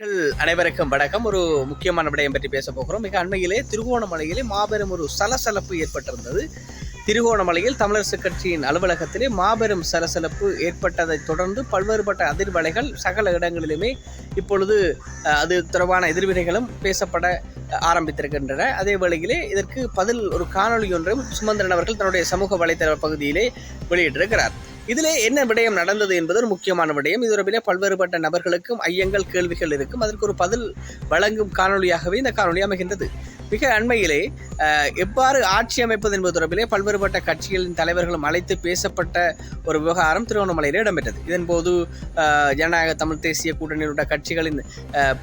மக்கள் அனைவருக்கும் வணக்கம். ஒரு முக்கியமான விடயம் பற்றி பேச போகிறோம். மிக அண்மையிலே திருகோணமலையிலே மாபெரும் ஒரு சலசலப்பு ஏற்பட்டிருந்தது. திருகோணமலையில் தமிழரசு கட்சியின் அலுவலகத்திலே மாபெரும் சலசலப்பு ஏற்பட்டதைத் தொடர்ந்து பல்வேறுபட்ட அதிர்வலைகள் சகல இடங்களிலுமே இப்பொழுது அது தொடர்பான எதிர்வினைகளும் பேசப்பட ஆரம்பித்திருக்கின்றன. அதே வேளையிலே இதற்கு பதில் ஒரு காணொளி ஒன்றும் சுமந்திரன் அவர்கள் தன்னுடைய சமூக வலைதள பகுதியிலே வெளியிட்டிருக்கிறார். இதிலே என்ன விடயம் நடந்தது என்பது ஒரு முக்கியமான விடயம். இது தொடர்பிலே பல்வேறுபட்ட நபர்களுக்கும் ஐயங்கள் கேள்விகள் இருக்கும். அதற்கு ஒரு பதில் வழங்கும் காணொளியாகவே இந்த காணொளி அமைகின்றது. மிக அண்மையிலே எவ்வாறு ஆட்சி அமைப்பது என்பது தொடர்பிலே பல்வேறுபட்ட கட்சிகளின் தலைவர்களும் அழைத்து பேசப்பட்ட ஒரு விவகாரம் திருவண்ணாமலையில் இடம்பெற்றது. இதன்போது ஜனநாயக தமிழ் தேசிய கூட்டணியிலுள்ள கட்சிகளின்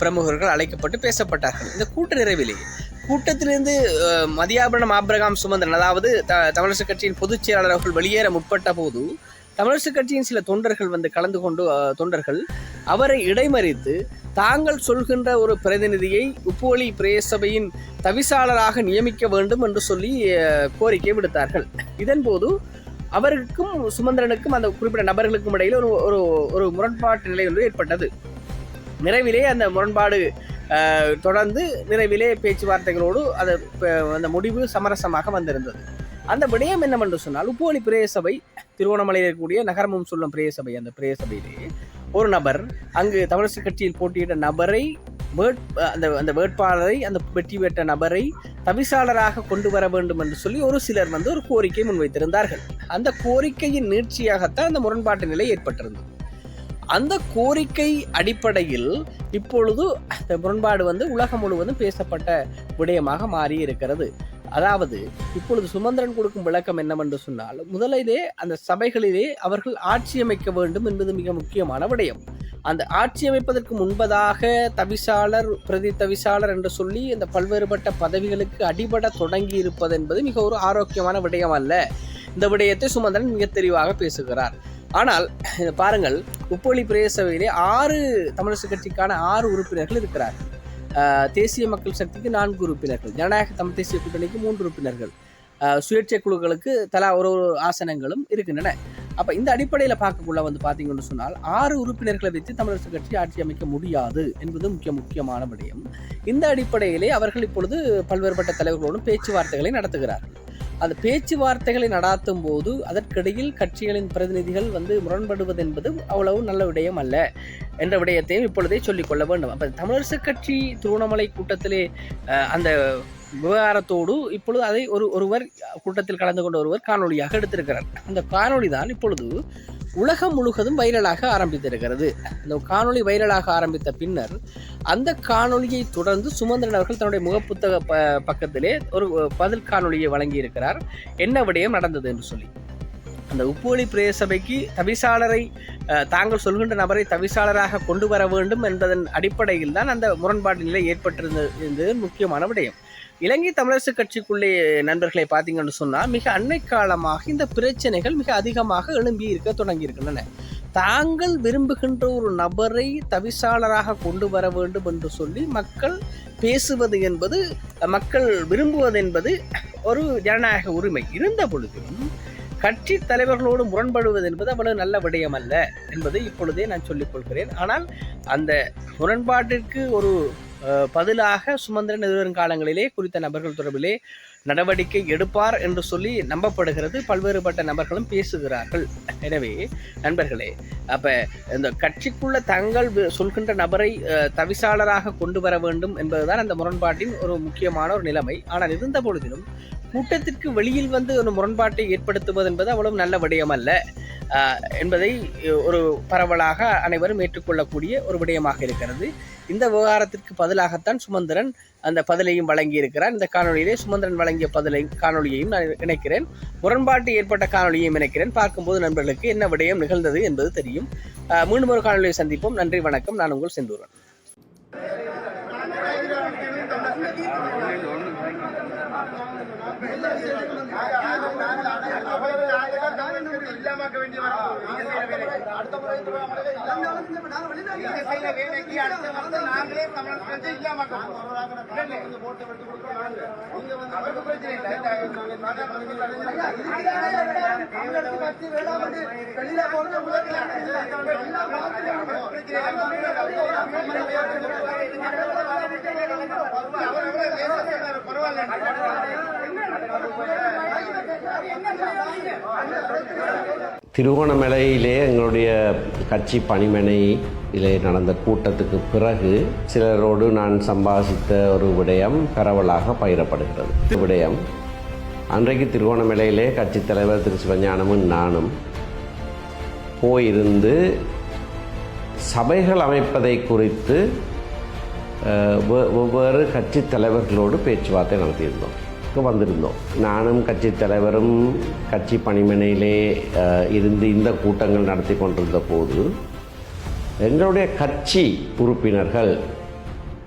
பிரமுகர்கள் அழைக்கப்பட்டு பேசப்பட்டார்கள். இந்த கூட்ட நிறைவிலே கூட்டத்திலிருந்து மதியாபரணம் ஆப்ரகாம் சுமந்திரன் அதாவது த தமிழரசு கட்சியின் பொதுச் செயலாளர் அவர்கள் வெளியேற முற்பட்ட போது தமிழரசு கட்சியின் சில தொண்டர்கள் வந்து கலந்து கொண்டு தொண்டர்கள் அவரை இடைமறித்து தாங்கள் சொல்கின்ற ஒரு பிரதிநிதியை உப்புவழி பிரேசபையின் தவிசாளராக நியமிக்க வேண்டும் என்று சொல்லி கோரிக்கை விடுத்தார்கள். இதன்போது அவருக்கும் சுமந்திரனுக்கும் அந்த குறிப்பிட்ட நபர்களுக்கும் இடையில் ஒரு ஒரு ஒரு முரண்பாட்டு நிலை ஒன்று ஏற்பட்டது. நிறைவிலே அந்த முரண்பாடு தொடர்ந்து நிறைவிலே பேச்சுவார்த்தைகளோடு அது அந்த முடிவு சமரசமாக வந்திருந்தது. அந்த விடயம் என்னவென்று சொன்னால் உப்புவழி பிரேசபை திருவண்ணாமலையில் இருக்கக்கூடிய நகரமும் சொல்லும் பிரேசபை அந்த பிரேசபையிலே ஒரு நபர் அங்கு தமிழரசு கட்சியில் போட்டியிட்ட நபரை வேட் அந்த அந்த வேட்பாளரை அந்த வெற்றி பெற்ற நபரை தவிசாளராக கொண்டு வர வேண்டும் என்று சொல்லி ஒரு சிலர் வந்து ஒரு கோரிக்கை முன்வைத்திருந்தார்கள். அந்த கோரிக்கையின் நீட்சியாகத்தான் அந்த முரண்பாட்டு நிலை ஏற்பட்டிருந்தது. அந்த கோரிக்கை அடிப்படையில் இப்பொழுது அந்த முரண்பாடு வந்து உலகம் முழுவதும் பேசப்பட்ட விடயமாக மாறி இருக்கிறது அதாவது இப்பொழுது சுமந்திரன் கொடுக்கும் விளக்கம் என்னவென்று சொன்னால் முதலிலே அந்த சபைகளிலே அவர்கள் ஆட்சி அமைக்க வேண்டும் என்பது மிக முக்கியமான விடயம். அந்த ஆட்சி அமைப்பதற்கு முன்பதாக தவிசாளர் பிரதி தவிசாளர் என்று சொல்லி இந்த பல்வேறுபட்ட பதவிகளுக்கு அடிபட தொடங்கி இருப்பது என்பது மிக ஒரு ஆரோக்கியமான விடயம் அல்ல. இந்த விடயத்தை சுமந்திரன் மிக தெளிவாக பேசுகிறார். ஆனால் பாருங்கள் உப்பொழி பிரதேசவையிலே ஆறு தமிழரசு கட்சிக்கான ஆறு உறுப்பினர்கள் இருக்கிறார்கள். தேசிய மக்கள் சக்திக்கு நான்கு உறுப்பினர்கள். ஜனநாயக தமிழ் தேசிய கூட்டணிக்கு மூன்று உறுப்பினர்கள். சுயேட்சை குழுக்களுக்கு தலா ஒரு ஒரு ஆசனங்களும் இருக்கின்றன. அப்போ இந்த அடிப்படையில் பார்க்கக்குள்ள வந்து பார்த்தீங்கன்னு சொன்னால் ஆறு உறுப்பினர்களை வைத்து தமிழரசு கட்சி ஆட்சி அமைக்க முடியாது என்பது முக்கிய முக்கியமான விடயம். இந்த அடிப்படையிலே அவர்கள் இப்பொழுது பல்வேறுபட்ட தலைவர்களோடும் பேச்சுவார்த்தைகளை நடத்துகிறார்கள். அந்த பேச்சுவார்த்தைகளை நடாத்தும் போது அதற்கிடையில் கட்சிகளின் பிரதிநிதிகள் வந்து முரண்படுவது என்பது அவ்வளவு நல்ல விடயம் அல்ல என்ற விடயத்தையும் இப்பொழுதே சொல்லிக்கொள்ள வேண்டும். அப்போ தமிழரசு கட்சி திருவண்ணாமலை கூட்டத்திலே அந்த விவகாரத்தோடு இப்பொழுது அதை ஒரு ஒருவர் கூட்டத்தில் கலந்து கொண்ட ஒருவர் காணொலியாக எடுத்திருக்கிறார். அந்த காணொளி தான் இப்பொழுது உலகம் முழுவதும் வைரலாக ஆரம்பித்திருக்கிறது. அந்த காணொளி வைரலாக ஆரம்பித்த பின்னர் அந்த காணொளியை தொடர்ந்து சுமந்திரன் அவர்கள் தன்னுடைய முகப்புத்தக ப பக்கத்திலே ஒரு பதில் காணொலியை வழங்கியிருக்கிறார். என்ன விடயம் நடந்தது என்று சொல்லி. அந்த உப்புவழி பிரேசபைக்கு தவிசாளரை தாங்கள் சொல்கின்ற நபரை தவிசாளராக கொண்டு வர வேண்டும் என்பதன் அடிப்படையில் தான் அந்த முரண்பாடு நிலை ஏற்பட்டிருந்தது என்பது முக்கியமான விடயம். இலங்கை தமிழரசு கட்சிக்குள்ளே நண்பர்களை பார்த்தீங்கன்னு சொன்னால் மிக அண்மை காலமாக இந்த பிரச்சனைகள் மிக அதிகமாக எழும்பி இருக்க தொடங்கி இருக்கின்றன தாங்கள் விரும்புகின்ற ஒரு நபரை தவிசாளராக கொண்டு வர வேண்டும் என்று சொல்லி மக்கள் பேசுவது என்பது மக்கள் விரும்புவது என்பது ஒரு ஜனநாயக உரிமை. இருந்த பொழுதிலும் கட்சி தலைவர்களோடு முரண்படுவது என்பது அவ்வளவு நல்ல விடயம் அல்ல என்பதை இப்பொழுதே நான் சொல்லிக் கொள்கிறேன். ஆனால் அந்த முரண்பாட்டிற்கு ஒரு பதிலாக சுமந்திரன் எதிர்வரும் குறித்த நபர்கள் தொடர்பிலே நடவடிக்கை எடுப்பார் என்று சொல்லி நம்பப்படுகிறது. பல்வேறுபட்ட நபர்களும் பேசுகிறார்கள். எனவே நண்பர்களே அப்ப இந்த கட்சிக்குள்ள தங்கள் வி- சொல்கின்ற நபரை தவிசாளராக கொண்டு வர வேண்டும் என்பதுதான் அந்த முரண்பாட்டின் ஒரு முக்கியமான ஒரு நிலைமை. ஆனால் இருந்த பொழுதிலும் கூட்டத்திற்கு வெளியில் வந்து ஒரு முரண்பாட்டை ஏற்படுத்துவது என்பது அவ்வளவு நல்ல விடயம் அல்ல. என்பதை ஒரு பரவலாக அனைவரும் ஏற்றுக்கொள்ளக்கூடிய ஒரு விடயமாக இருக்கிறது. இந்த விவகாரத்திற்கு பதிலாகத்தான் சுமந்திரன் அந்த பதிலையும் வழங்கியிருக்கிறார் இந்த காணொலியிலே சுமந்திரன் வழங்கிய பதிலை காணொளியையும் நான் இணைக்கிறேன் முரண்பாட்டு ஏற்பட்ட காணொளியையும் இணைக்கிறேன் பார்க்கும்போது நண்பர்களுக்கு என்ன விடயம் நிகழ்ந்தது என்பது தெரியும் ஆஹ், மீண்டும் ஒரு காணொளியை சந்திப்போம் நன்றி வணக்கம் நான் உங்கள் செந்தூரன் இல்லாமக்க வேண்டிய அடுத்த பரவாயில்ல திருவோணமலையிலே எங்களுடைய கட்சி பணிமனையிலே நடந்த கூட்டத்துக்கு பிறகு சிலரோடு நான் சம்பாதித்த ஒரு விடயம் பரவலாக பயிரப்படுகிறது விடயம் அன்றைக்கு திருவோணமலையிலே கட்சித் தலைவர் திரு. சிவஞானமும் நானும் போயிருந்து சபைகள் அமைப்பதை குறித்து அஹ், வெவ்வேறு கட்சி தலைவர்களோடு பேச்சுவார்த்தை நடத்தியிருந்தோம். இங்க வந்திருந்தோம். நானும் கட்சி தலைவரும் கட்சி பணிமனையிலே இருந்து இந்த கூட்டங்கள் நடத்தி கொண்டிருந்த போது எங்களுடைய கட்சி உறுப்பினர்கள்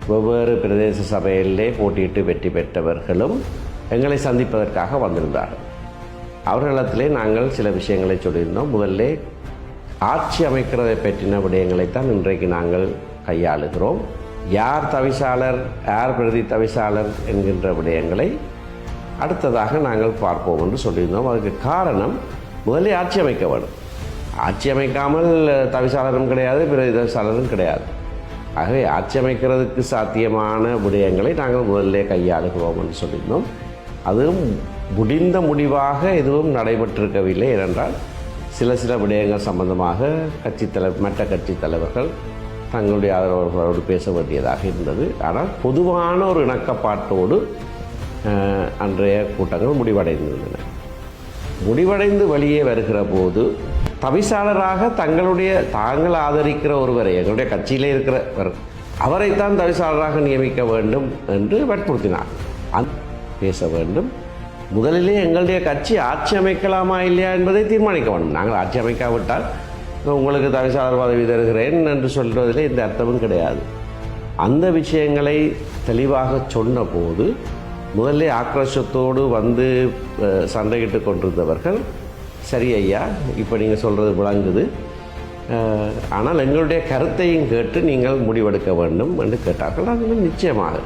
வெவ்வேறு பிரதேச சபையிலே போட்டியிட்டு வெற்றி பெற்றவர்களும் எங்களை சந்திப்பதற்காக வந்திருந்தார்கள். அவர்களிடத்திலே நாங்கள் சில விஷயங்களை சொல்லியிருந்தோம். முதல்ல ஆட்சி அமைக்கிறதை பற்றின விடயங்களைத்தான் இன்றைக்கு நாங்கள் கையாளுகிறோம். யார் தவிசாளர் யார் பிரதி தவிசாளர் என்கின்ற விடயங்களை அடுத்ததாக நாங்கள் பார்ப்போம் என்று சொல்லியிருந்தோம். அதுக்கு காரணம் முதலில் ஆட்சி அமைக்க வேண்டும். ஆட்சி அமைக்காமல் தவிசாளரும் கிடையாது பிரதி தவிசாளரும் கிடையாது. ஆகவே ஆட்சி அமைக்கிறதுக்கு சாத்தியமான விடயங்களை நாங்கள் முதல்ல கையாளுகிறோம் என்று சொல்லியிருந்தோம். அதுவும் முடிந்த முடிவாக எதுவும் நடைபெற்றிருக்கவில்லை ஏனென்றால் சில சில விடயங்கள் சம்பந்தமாக கட்சி தலைவர் மற்ற கட்சி தலைவர்கள் தங்களுடைய ஆதரவாளர்களோடு பேச வேண்டியதாக இருந்தது. ஆனால் பொதுவான ஒரு இணக்கப்பாட்டோடு அன்றைய கூட்டங்கள் முடிவடைந்திருந்தன. முடிவடைந்து வெளியே வருகிற போது தவிசாளராக தங்களுடைய தாங்கள் ஆதரிக்கிற ஒருவரை எங்களுடைய கட்சியிலே இருக்கிறவர் அவரைத்தான் தவிசாளராக நியமிக்க வேண்டும் என்று வற்புறுத்தினார். அந் பேச வேண்டும். முதலிலே எங்களுடைய கட்சி ஆட்சி அமைக்கலாமா இல்லையா என்பதை தீர்மானிக்க வேண்டும். நாங்கள் ஆட்சி அமைக்காவிட்டால் உங்களுக்கு தவிசாளர் பதவி தருகிறேன் என்று சொல்வதில் எந்த அர்த்தமும் கிடையாது. அந்த விஷயங்களை தெளிவாக சொன்னபோது முதல்ல ஆக்ரோஷத்தோடு வந்து சண்டையிட்டு கொண்டிருந்தவர்கள் சரி ஐயா இப்போ நீங்கள் சொல்கிறது விளங்குது. ஆனால் எங்களுடைய கருத்தையும் கேட்டு நீங்கள் முடிவெடுக்க வேண்டும் என்று கேட்டார்கள். நாங்கள் நிச்சயமாக